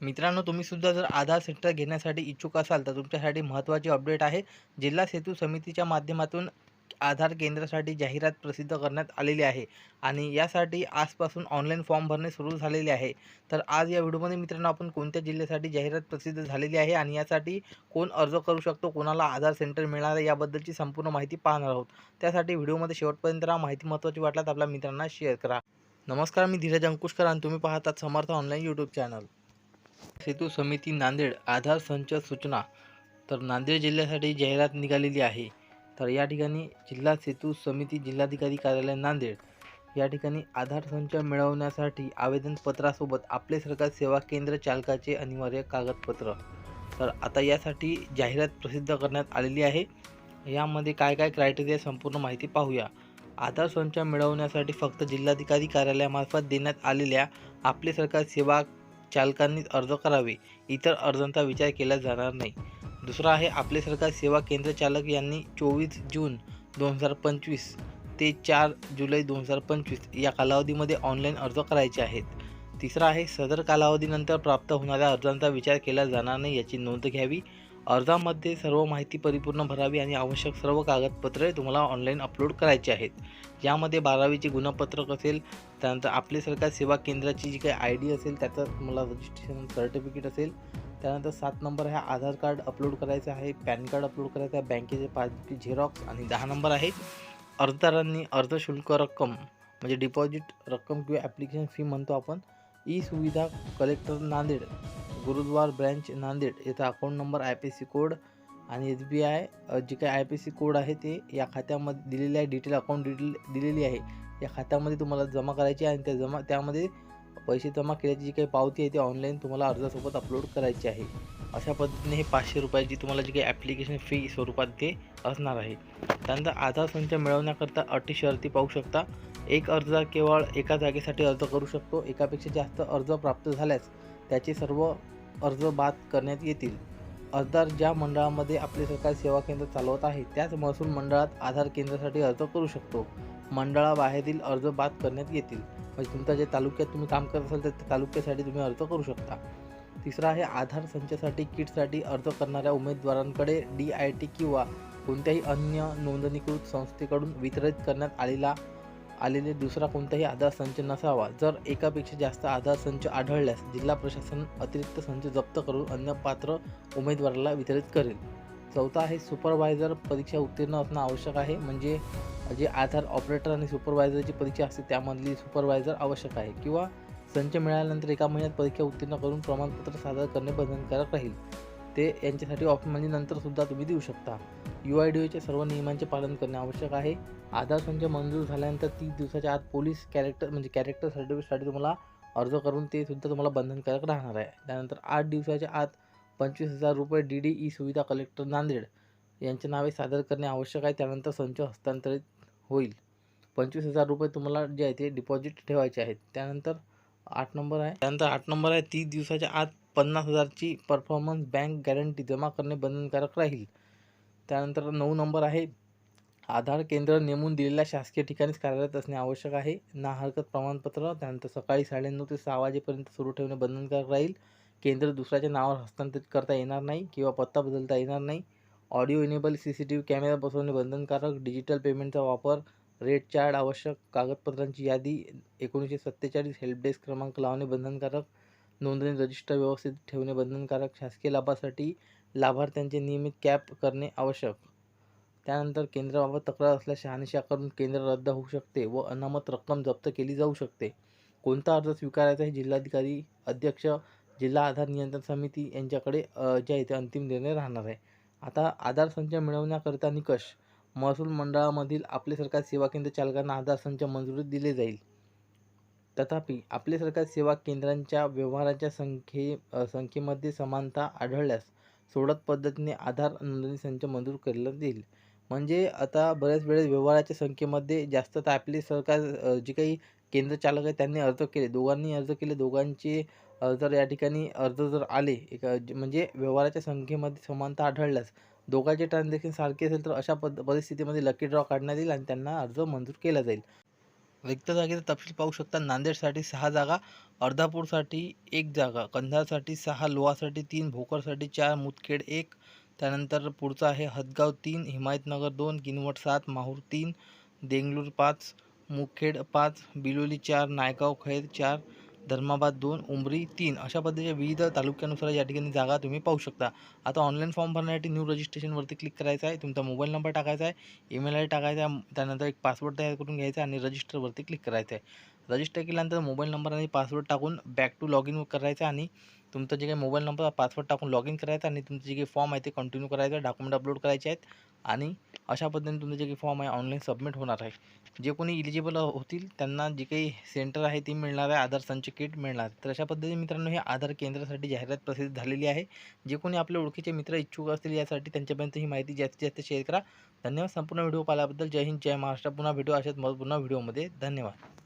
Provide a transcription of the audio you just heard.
मित्रांनो तुम्ही सुद्धा जर आधार सेंटर घेण्यासाठी इच्छुक असाल तर तुमच्यासाठी महत्त्वाची अपडेट आहे. जिल्हा सेतू समितीच्या माध्यमातून आधार केंद्रासाठी जाहिरात प्रसिद्ध करण्यात आलेली आहे आणि यासाठी आजपासून ऑनलाईन फॉर्म भरणे सुरू झालेले आहे. तर आज या व्हिडिओमध्ये मित्रांनो आपण कोणत्या जिल्ह्यासाठी जाहिरात प्रसिद्ध झालेली आहे आणि यासाठी कोण अर्ज करू शकतो कोणाला आधार सेंटर मिळणार आहे याबद्दलची संपूर्ण माहिती पाहणार आहोत. त्यासाठी व्हिडिओमध्ये शेवटपर्यंत राहा माहिती महत्त्वाची वाटल्यास आपल्या मित्रांना शेअर करा. नमस्कार मी धीरज अंकुशकर आणि तुम्ही पाहतात Samarth online YouTube channel Setu Samiti Nanded Aadhaar संच सूचना. तर नांदेड जिल्ह्यासाठी जाहिरात निघालेली आहे. तर या ठिकाणी जिल्हा सेतू समिती जिल्हाधिकारी कार्यालय नांदेड. या ठिकाणी आधार संच मिळवण्यासाठी आवेदनपत्रासोबत आपले सरकार सेवा केंद्र चालकाचे अनिवार्य कागदपत्र. तर आता यासाठी जाहिरात प्रसिद्ध करण्यात आलेली आहे. यामध्ये काय काय क्रायटेरिया संपूर्ण माहिती पाहूया. आधार संच मिळवण्यासाठी फक्त जिल्हाधिकारी कार्यालयामार्फत देण्यात आलेल्या आपले सरकार सेवा चालकांनीच अर्ज करावे. इतर अर्जांचा विचार केला जाणार नाही. दुसरा आहे आपले सरकार सेवा केंद्र चालक यांनी चोवीस जून दोन हजार पंचवीस ते चार जुलै दोन हजार पंचवीस या कालावधीमध्ये ऑनलाईन अर्ज करायचे आहेत. तिसरा आहे सदर कालावधीनंतर प्राप्त होणाऱ्या अर्जांचा विचार केला जाणार नाही याची नोंद घ्यावी. अर्जामध्ये सर्व माहिती परिपूर्ण भरावी आणि आवश्यक सर्व कागदपत्रे तुम्हाला ऑनलाईन अपलोड करायची आहेत. यामध्ये बारावीचे गुणपत्रक असेल त्यानंतर आपले सरकार सेवा केंद्राची जी काही आय डी असेल त्याचं तुम्हाला रजिस्ट्रेशन सर्टिफिकेट असेल त्यानंतर सात नंबर आहे आधार कार्ड अपलोड करायचं आहे पॅन कार्ड अपलोड करायचं आहे बँकेचे पासबुक झेरॉक्स आणि दहा नंबर आहे अर्जदारांनी अर्ज शुल्क रक्कम म्हणजे डिपॉझिट रक्कम किंवा ॲप्लिकेशन फी म्हणतो आपण ई सुविधा कलेक्टर नांदेड गुरुद्वार ब्रँच नांदेड याचा account number I P C code आणि एस बी आय जे काही आय पी सी कोड आहे ते या खात्यामध्ये दिलेले आहे. डिटेल अकाउंट डिटेल दिलेली आहे. या खात्यामध्ये तुम्हाला जमा करायची आहे आणि त्या जमा त्यामध्ये पैसे जमा केल्याची जी काही पावती आहे ती ऑनलाईन तुम्हाला अर्जासोबत अपलोड करायची आहे. अशा पद्धतीने हे पाचशे रुपयाची तुम्हाला जी काही ॲप्लिकेशन फी स्वरूपात ते असणार आहे. त्यानंतर आधार संख्या मिळवण्याकरता अटी शर्ती पाहू शकता. एक अर्ज केवळ एका जागेसाठी अर्ज करू शकतो. एकापेक्षा जास्त अर्ज प्राप्त झाल्यास त्याचे सर्व अर्ज बाद करण्यात येतील. अर्जदार ज्या मंडळामध्ये आपले सरकारी सेवा केंद्र चालवत आहे त्याच महसूल मंडळात आधार केंद्रासाठी अर्ज करू शकतो. मंडळाबाहेरील अर्ज बाद करण्यात येतील. म्हणजे तुमच्या जे तालुक्यात तुम्ही काम करत असाल तर त्या तालुक्यासाठी तुम्ही अर्ज करू शकता. तिसरा आहे आधार संचासाठी किटसाठी अर्ज करणाऱ्या उमेदवारांकडे डी आय टी किंवा कोणत्याही अन्य नोंदणीकृत संस्थेकडून वितरित करण्यात आलेला आलेले दुसरा कोणताही आधार संच नसावा. जर एकापेक्षा जास्त आधार संच आढळल्यास जिल्हा प्रशासन अतिरिक्त संच जप्त करून अन्य पात्र उमेदवाराला वितरित करेल. चौथा आहे सुपरवायझर परीक्षा उत्तीर्ण असणं आवश्यक आहे. म्हणजे जे आधार ऑपरेटर आणि सुपरवायझरची परीक्षा असते त्यामधली सुपरवायझर आवश्यक आहे. किंवा संच मिळाल्यानंतर एका महिन्यात परीक्षा उत्तीर्ण करून प्रमाणपत्र सादर करणे बंधनकारक राहील. ते यांच्यासाठी ऑफ म्हणजे नंतरसुद्धा तुम्ही देऊ शकता. यू आय डी ओच्या सर्व नियमांचे पालन करणे आवश्यक आहे. आधार संच मंजूर झाल्यानंतर तीस दिवसाच्या आत पोलीस कॅरेक्टर म्हणजे कॅरेक्टर सर्टिफिकेटसाठी तुम्हाला अर्ज करून ते सुद्धा तुम्हाला बंधनकारक राहणार आहे. त्यानंतर आठ दिवसाच्या आत पंचवीस हजार रुपये डी डी ई सुविधा कलेक्टर नांदेड यांच्या नावे सादर करणे आवश्यक आहे. त्यानंतर संच हस्तांतरित होईल. पंचवीस हजार रुपये तुम्हाला जे आहे ते डिपॉझिट ठेवायचे आहेत. त्यानंतर आठ नंबर आहे. त्यानंतर आठ नंबर आहे. तीस दिवसाच्या आत पन्नास हजारची परफॉर्मन्स बँक गॅरंटी जमा करणे बंधनकारक राहील. त्यानंतर नऊ नंबर आहे. आधार केंद्र नेमून दिलेल्या शासकीय ठिकाणीच कार्यरत असणे आवश्यक आहे. ना हरकत प्रमाणपत्र त्यानंतर सकाळी साडेनऊ ते सहा वाजेपर्यंत सुरू ठेवणे बंधनकारक राहील. केंद्र दुसऱ्याच्या नावावर हस्तांतरित करता येणार नाही किंवा पत्ता बदलता येणार नाही. Audio enable C C T V camera बसवणे बंधनकारक. डिजिटल पेमेंटचा वापर रेट चार्ट आवश्यक. कागदपत्रांची यादी एकोणीसशे सत्तेचाळीस हेल्पडेस्क क्रमांक लावणे बंधनकारक. नोंदणी रजिस्टर व्यवस्थित ठेवणे बंधनकारक शासकीय लाभासाठी लाभार्थ्यांचे नियमित कॅप करणे आवश्यक. त्यानंतर केंद्राबाबत तक्रार असल्यास शहानिशा करून केंद्र रद्द होऊ शकते व अनामत रक्कम जप्त केली जाऊ शकते. कोणता अर्ज स्वीकारायचा हे जिल्हाधिकारी अध्यक्ष जिल्हा आधार नियंत्रण समिती यांच्याकडे जे आहे ते अंतिम निर्णय राहणार आहे. आता आधार संच मिळवण्याकरिता निकष. महसूल मंडळामधील आपले सरकार सेवा केंद्र चालकांना आधार संच मंजुरी दिले जाईल. तथापि आपले सरकार सेवा केंद्रांच्या व्यवहाराच्या संख्ये संख्येमध्ये समानता आढळल्यास सोडत पद्धतीने आधार नोंदणी संच मंजूर केला देईल म्हणजे आता बऱ्याच वेळेस व्यवहाराच्या संख्येमध्ये जास्त तर आपले सरकार जे काही केंद्र चालक आहे त्यांनी अर्ज केले. दोघांनी अर्ज केले. दोघांचे जर या ठिकाणी अर्ज जर आले एक म्हणजे व्यवहाराच्या संख्येमध्ये समानता आढळल्यास दोघांचे ट्रान्झॅक्शन सारखे असेल तर अशा पद्ध परिस्थितीमध्ये लकी ड्रॉ काढण्यात येईल आणि त्यांना अर्ज मंजूर केला जाईल. रिक्त जागेचा तपशील पाहू शकता. नांदेडसाठी सहा जागा अर्धापूरसाठी एक जागा कंधारसाठी सहा लोहासाठी तीन भोकरसाठी चार मुदखेड एक त्यानंतर पुढचं आहे हदगाव तीन हिमायतनगर दोन किनवट सात माहूर तीन देंगलूर पाच मुखेड पाच बिलोली चार नायगाव खैर चार धर्माबाद दोन उमरी तीन अशा पद्धतीच्या विविध तालुक्यानुसार या ठिकाणी जागा तुम्ही पाहू शकता. आता ऑनलाईन फॉर्म भरण्यासाठी न्यू रजिस्ट्रेशनवरती क्लिक करायचं आहे. तुमचा मोबाईल नंबर टाकायचा आहे. ईमेल आय डी टाकायचा आहे. त्यानंतर एक पासवर्ड तयार करून घ्यायचा आणि रजिस्टरवरती क्लिक करायचं आहे. रजिस्टर केल्यानंतर मोबाईल नंबर आणि पासवर्ड टाकून बॅक टू लॉग इन करायचं आणि तुमचं जे काही मोबाईल नंबर पासवर्ड टाकून लॉग इन करायचं आणि तुमचे जे काही फॉर्म आहे ते कंटिन्यू करायचं. डॉक्युमेंट अपलोड करायचे आहेत. आणि अशा पद्धतीने तुमचं जे काही फॉर्म आहे ऑनलाईन सबमिट होणार आहे. जे कोणी इलिजिबल होतील त्यांना जे काही सेंटर आहे ती मिळणार आहे आधार संच किट मिळणार तर अशा पद्धतीने मित्रांनो हे आधार केंद्रासाठी जाहिरात प्रसिद्ध झालेली आहे. जे कोणी आपल्या ओळखीचे मित्र इच्छुक असतील यासाठी त्यांच्यापर्यंत ही माहिती जास्तीत जास्त शेअर करा. धन्यवाद संपूर्ण व्हिडिओ पाहिल्याबद्दल. जय हिंद जय महाराष्ट्र. पुन्हा भेटू अशाच पुन्हा व्हिडिओमध्ये धन्यवाद.